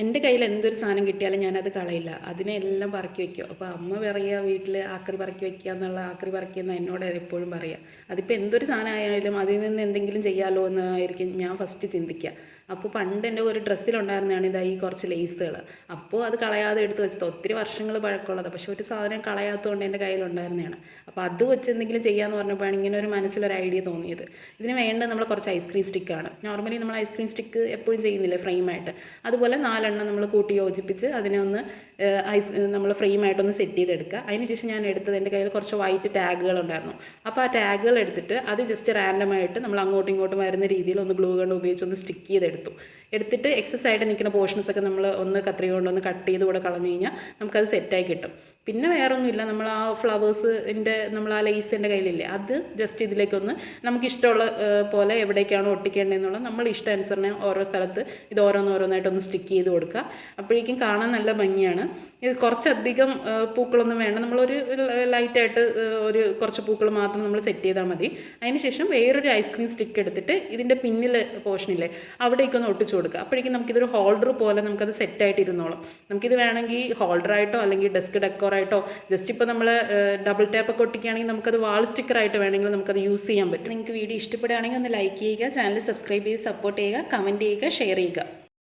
എന്റെ കയ്യിൽ എന്തൊരു സാധനം കിട്ടിയാലും ഞാനത് കളയില്ല. അതിനെ എല്ലാം പറക്കി വയ്ക്കും അപ്പോൾ അമ്മ പറയുക വീട്ടിൽ ആക്രി പറക്കി വയ്ക്കുക എന്നുള്ള ആക്രി പറക്കിയെന്ന് എന്നോട് എപ്പോഴും പറയുക അതിപ്പോൾ എന്തൊരു സാധനം ആയാലും അതിൽ നിന്ന് എന്തെങ്കിലും ചെയ്യാമല്ലോ എന്നായിരിക്കും ഞാൻ ഫസ്റ്റ് ചിന്തിക്കുക. അപ്പോൾ പണ്ട് എന്റെ ഒരു ഡ്രസ്സിലുണ്ടായിരുന്നതാണ് ഇതാ ഈ കുറച്ച് ലേസുകൾ അപ്പോൾ അത് കളയാതെ എടുത്ത് വെച്ചത്. ഒത്തിരി വർഷങ്ങൾ പഴക്കമുള്ളത്. പക്ഷേ ഒരു സാധനം കളയാത്തതുകൊണ്ട് എന്റെ കയ്യിലുണ്ടായിരുന്നതാണ്. അപ്പോൾ അത് വെച്ച് എന്തെങ്കിലും ചെയ്യാമെന്ന് പറഞ്ഞപ്പോഴാണ് ഇങ്ങനെ ഒരു മനസ്സിലൊരു ഐഡിയ തോന്നിയത്. ഇതിന് വേണ്ട നമ്മൾ കുറച്ച് ഐസ്ക്രീം സ്റ്റിക്കാണ് നോർമലി നമ്മൾ ഐസ്ക്രീം സ്റ്റിക്ക് എപ്പോഴും ചെയ്യുന്നില്ലേ ഫ്രെയിമായിട്ട്? അതുപോലെ നാലെണ്ണം നമ്മൾ കൂട്ടി യോജിപ്പിച്ച് അതിനെ ഒന്ന് ഐസ് നമ്മൾ ഫ്രെയിമായിട്ടൊന്ന് സെറ്റ് ചെയ്തെടുക്കുക. അതിനുശേഷം ഞാൻ എടുത്തത് എന്റെ കയ്യിൽ കുറച്ച് വൈറ്റ് ടാഗുകൾ ഉണ്ടായിരുന്നു. അപ്പോൾ ആ ടാഗുകൾ എടുത്തിട്ട് അത് ജസ്റ്റ് റാൻഡമായിട്ട് നമ്മൾ അങ്ങോട്ടും ഇങ്ങോട്ടും വരുന്ന രീതിയിൽ ഒന്ന് ഗ്ലൂ കൊണ്ട് ഉപയോഗിച്ച് ഒന്ന് സ്റ്റിക്ക് ചെയ്തെടുത്തു എടുത്തിട്ട് എക്സസ് ആയിട്ട് നിൽക്കുന്ന പോർഷൻസ് ഒക്കെ നമ്മൾ ഒന്ന് കത്രിക കൊണ്ട് ഒന്ന് കട്ട് ചെയ്ത് കൂടെ കളഞ്ഞു കഴിഞ്ഞാൽ നമുക്കത് സെറ്റായി കിട്ടും. പിന്നെ വേറെ ഒന്നുമില്ല നമ്മൾ ആ ഫ്ലവേഴ്സിന്റെ നമ്മൾ ആ ലേസിന്റെ കയ്യിലില്ലേ അത് ജസ്റ്റ് ഇതിലേക്കൊന്ന് നമുക്ക് ഇഷ്ടമുള്ള ഏഹ്, പോലെ എവിടേക്കാണോ ഒട്ടിക്കേണ്ടതെന്നുള്ളത് നമ്മൾ ഇഷ്ടാനുസരണം ഓരോ സ്ഥലത്ത് ഇത് ഓരോന്നോരോന്നായിട്ടൊന്ന് സ്റ്റിക്ക് ചെയ്ത് കൊടുക്കുക. അപ്പോഴേക്കും കാണാൻ നല്ല ഭംഗിയാണ്. ഇത് കുറച്ചധികം പൂക്കളൊന്നും വേണ്ട. നമ്മളൊരു ലൈറ്റായിട്ട് ഒരു കുറച്ച് പൂക്കൾ മാത്രം നമ്മൾ സെറ്റ് ചെയ്താൽ മതി. അതിനുശേഷം വേറൊരു ഐസ്ക്രീം സ്റ്റിക്ക് എടുത്തിട്ട് ഇതിന്റെ പിന്നിൽ പോർഷനില്ലേ അവിടേക്കൊന്ന് ഒട്ടിച്ചു കൊടുക്കുക. അപ്പോഴേക്കും നമുക്കിതൊരു ഹോൾഡർ പോലെ നമുക്കത് സെറ്റായിട്ട് ഇരുന്നോളും നമുക്കിത് വേണമെങ്കിൽ ഹോൾഡറായിട്ടോ അല്ലെങ്കിൽ ഡെസ്ക് ഡെക്കോറായിട്ടോ ജസ്റ്റ് ഇപ്പോൾ നമ്മൾ ഡബിൾ ടാപ്പ് ഒക്കെ ഒട്ടിക്കുകയാണെങ്കിൽ നമുക്കത് വാൾ സ്റ്റിക്കറായിട്ട് വേണമെങ്കിൽ നമുക്കത് യൂസ് ചെയ്യാൻ പറ്റും. നിങ്ങൾക്ക് വീഡിയോ ഇഷ്ടപ്പെടുകയാണെങ്കിൽ ഒന്ന് ലൈക്ക് ചെയ്യുക ചാനൽ സബ്സ്ക്രൈബ് ചെയ്ത് സപ്പോർട്ട് ചെയ്യുക കമന്റ് ചെയ്യുക ഷെയർ ചെയ്യുക.